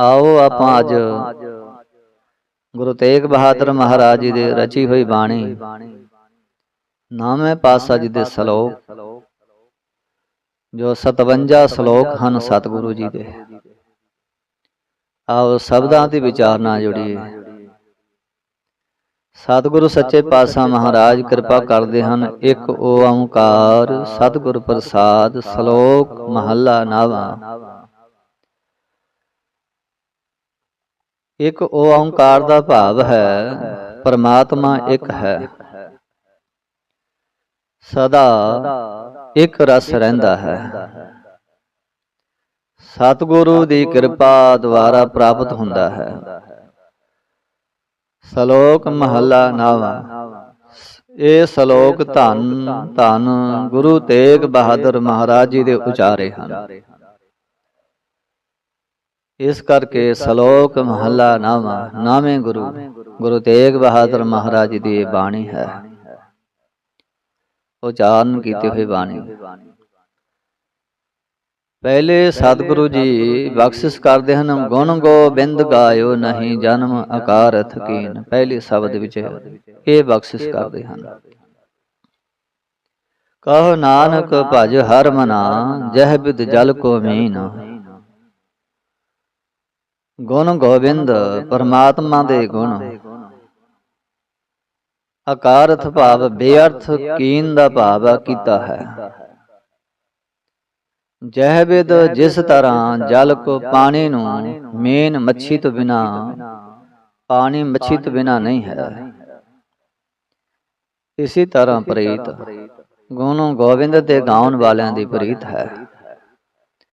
ਆਓ ਆਪਾਂ ਅੱਜ ਗੁਰੂ ਤੇਗ ਬਹਾਦਰ ਮਹਾਰਾਜ ਜੀ ਦੇ ਰਚੀ ਹੋਈ ਬਾਣੀ। ਨਾਮੇ ਪਾਸਾ ਜੀ ਦੇ ਸ਼ਲੋਕ। ਜੋ 57 ਸ਼ਲੋਕ ਹਨ ਸਤਿਗੁਰੂ ਜੀ ਦੇ। ਆਓ ਸ਼ਬਦਾਂ ਦੀ ਵਿਚਾਰਨਾ ਜੁੜੀਏ ਸਤਿਗੁਰੂ ਸੱਚੇ ਪਾਤਸ਼ਾਹ ਮਹਾਰਾਜ ਕਿਰਪਾ ਕਰਦੇ ਹਨ। ਇੱਕ ਓੰਕਾਰ ਸਤਿਗੁਰ ਪ੍ਰਸਾਦ ਸ਼ਲੋਕ ਮਹੱਲਾ ਨਾਵਾ ਇੱਕ ਓੰਕਾਰ ਦਾ ਭਾਵ ਹੈ, ਪਰਮਾਤਮਾ ਇੱਕ ਹੈ। ਸਦਾ ਇੱਕ ਰਸ ਰਹਿੰਦਾ ਹੈ। ਸਤਿਗੁਰੂ ਦੀ ਕਿਰਪਾ ਦੁਆਰਾ ਪ੍ਰਾਪਤ ਹੁੰਦਾ ਹੈ। ਸ਼ਲੋਕ ਮਹੱਲਾ ਨਾਵਾ। ਇਹ ਸ਼ਲੋਕ ਧੰਨ ਧੰਨ ਗੁਰੂ ਤੇਗ ਬਹਾਦਰ ਮਹਾਰਾਜ ਜੀ ਦੇ ਉਚਾਰੇ ਹਨ। ਇਸ ਕਰਕੇ ਸ਼ਲੋਕ ਮਹੱਲਾ ਨਾਵਾ ਨਾਮੇ ਗੁਰੂ ਗੁਰੂ ਤੇਗ ਬਹਾਦਰ ਮਹਾਰਾਜ ਦੀ ਇਹ ਬਾਣੀ ਹੈ। ਉਚਾਰਨ ਕੀਤੇ ਹੋਏ ਬਾਣੀ। ਪਹਿਲੇ ਸਤਿਗੁਰੂ ਜੀ ਬਖਸ਼ਿਸ਼ ਕਰਦੇ ਹਨ, ਗੁਣ ਗੋਬਿੰਦ ਗਾਇਓ ਨਹੀਂ ਜਨਮ ਆਕਾਰਥ ਕੀਨ। ਪਹਿਲੇ ਸ਼ਬਦ ਵਿੱਚ ਇਹ ਬਖਸ਼ਿਸ਼ ਕਰਦੇ ਹਨ। ਕਹ ਨਾਨਕ ਭਜ ਹਰ ਮਨਾ, ਜਹ ਬਿਦ ਜਲ ਕੋ ਮੀਨ। ਗੁਣ ਗੋਬਿੰਦ, ਪਰਮਾਤਮਾ ਦੇ ਗੁਣ। ਆਕਾਰਥ ਭਾਵ ਬੇਅਰਥ, ਕੀਨ ਦਾ ਭਾਵ ਕੀਤਾ ਹੈ। ਜਹ ਬਿਦ ਜਿਸ ਤਰ੍ਹਾਂ ਜਲ ਕੋ ਪਾਣੀ ਨੂੰ ਮੇਨ ਮੱਛੀ ਤੋਂ ਬਿਨਾ, ਪਾਣੀ ਮੱਛੀ ਤੋਂ ਬਿਨਾ ਨਹੀਂ ਹੈ। ਇਸੇ ਤਰ੍ਹਾਂ ਪ੍ਰੀਤ, ਗੁਣ ਗੋਬਿੰਦ ਤੇ ਗਾਉਣ ਵਾਲਿਆਂ ਦੀ ਪ੍ਰੀਤ ਹੈ।